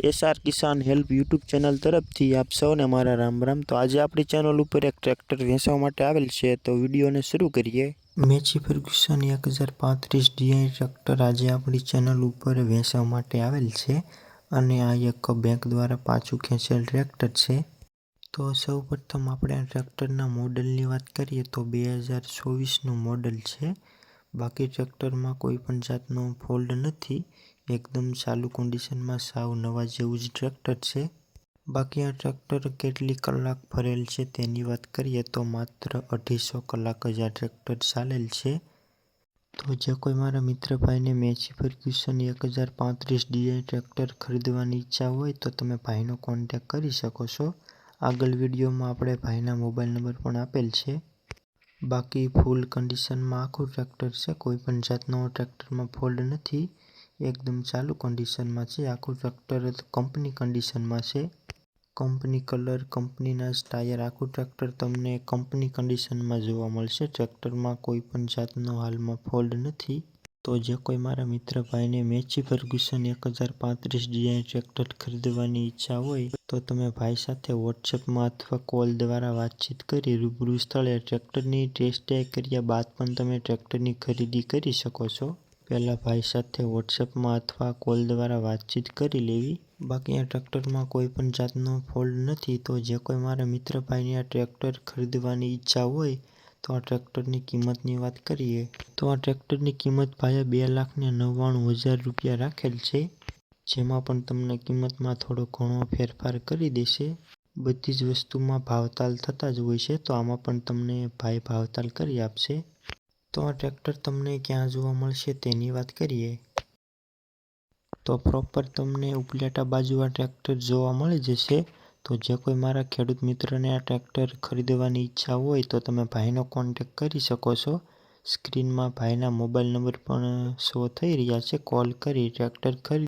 SR Kisan help YouTube channel તરફથી આપ સૌને મારા રામ રામ. તો આજે આપણી ચેનલ ઉપર એક ટ્રેક્ટર વેચવા માટે આવેલ છે, તો વિડીયોને શરૂ કરીએ. મેચી ફર્ગ્યુસન એક હજાર પાંત્રીસ ડીઆઈ ટ્રેક્ટર આજે આપણી ચેનલ ઉપર વેચવા માટે આવેલ છે અને આ એક બેંક દ્વારા પાછું ખેંચેલ ટ્રેક્ટર છે. તો સૌ પ્રથમ આપણે આ ટ્રેક્ટરના મોડલની વાત કરીએ, તો બે હજાર ચોવીસનું મોડલ છે. બાકી ટ્રેક્ટરમાં કોઈ પણ જાતનો ફોલ્ડ નથી. એકદમ ચાલુ કન્ડિશનમાં સાવ નવા જેવું જ ટ્રેક્ટર છે. બાકી આ ટ્રેક્ટર કેટલી કલાક ફરેલ છે તેની વાત કરીએ તો માત્ર અઢીસો કલાક જ આ ટ્રેક્ટર ચાલેલ છે. તો જે કોઈ મારા મિત્ર ભાઈને મેચી ફર્ગ્યુસન એક હજાર પાંત્રીસ ડીઆઈ ટ્રેક્ટર ખરીદવાની ઈચ્છા હોય તો તમે ભાઈનો કોન્ટેક કરી શકો છો. આગળ વિડીયોમાં આપણે ભાઈના મોબાઈલ નંબર પણ આપેલ છે. બાકી ફૂલ કન્ડિશનમાં આખું ટ્રેક્ટર છે, કોઈ પણ જાતનો ટ્રેક્ટરમાં ફોલ્ડ નથી. એકદમ ચાલુ કન્ડિશનમાં છે. આખું ટ્રેક્ટર કંપની કન્ડિશનમાં છે. કંપની કલર કંપનીના ટાયર આખું ટ્રેક્ટર તમને કંપની કન્ડિશનમાં જોવા મળશે. ટ્રેક્ટરમાં કોઈ પણ જાતનો હાલમાં ફોલ્ડ નથી. તો જે કોઈ મારા મિત્ર ભાઈને મેચી ફર્ગ્યુસન એક હજાર પાંત્રીસ ડીઆઈ ટ્રેક્ટર ખરીદવાની ઈચ્છા હોય, તો તમે ભાઈ સાથે વોટ્સએપમાં અથવા કોલ દ્વારા વાતચીત કરી રૂબરૂ સ્થળે ટ્રેક્ટરની ટેસ્ટ કર્યા બાદ પણ તમે ટ્રેક્ટરની ખરીદી કરી શકો છો. પહેલાં ભાઈ સાથે વોટ્સએપમાં અથવા કોલ દ્વારા વાતચીત કરી લેવી. બાકી આ ટ્રેક્ટરમાં કોઈ પણ જાતનો ફોલ્ડ નથી, તો જે કોઈ મારા મિત્ર ભાઈને આ ટ્રેક્ટર ખરીદવાની ઈચ્છા હોય, તો આ ટ્રેક્ટરની કિંમતની વાત કરીએ. તો આ ટ્રેક્ટરની કિંમત ભાઈએ બે લાખને નવ્વાણું હજાર રૂપિયા રાખેલ છે, જેમાં પણ તમને કિંમતમાં થોડો ઘણો ફેરફાર કરી દેશે. બધી જ વસ્તુમાં ભાવતાલ થતા જ હોય છે, તો આમાં પણ તમને ભાઈ ભાવતાલ કરી આપશે. તો આ ટ્રેક્ટર તમને ક્યાં જોવા મળશે તેની વાત કરીએ. તો પ્રોપર તમને ઉપલેટા બાજુ આ ટ્રેક્ટર જોવા મળી જશે. તો જે કોઈ મારા ખેડૂત મિત્રને આ ટ્રેક્ટર ખરીદવાની ઈચ્છા હોય તો તમે ભાઈનો કોન્ટેક કરી શકો છો. સ્ક્રીનમાં ભાઈના મોબાઈલ નંબર પણ શો થઈ રહ્યા છે. કોલ કરી ટ્રેક્ટર ખરીદ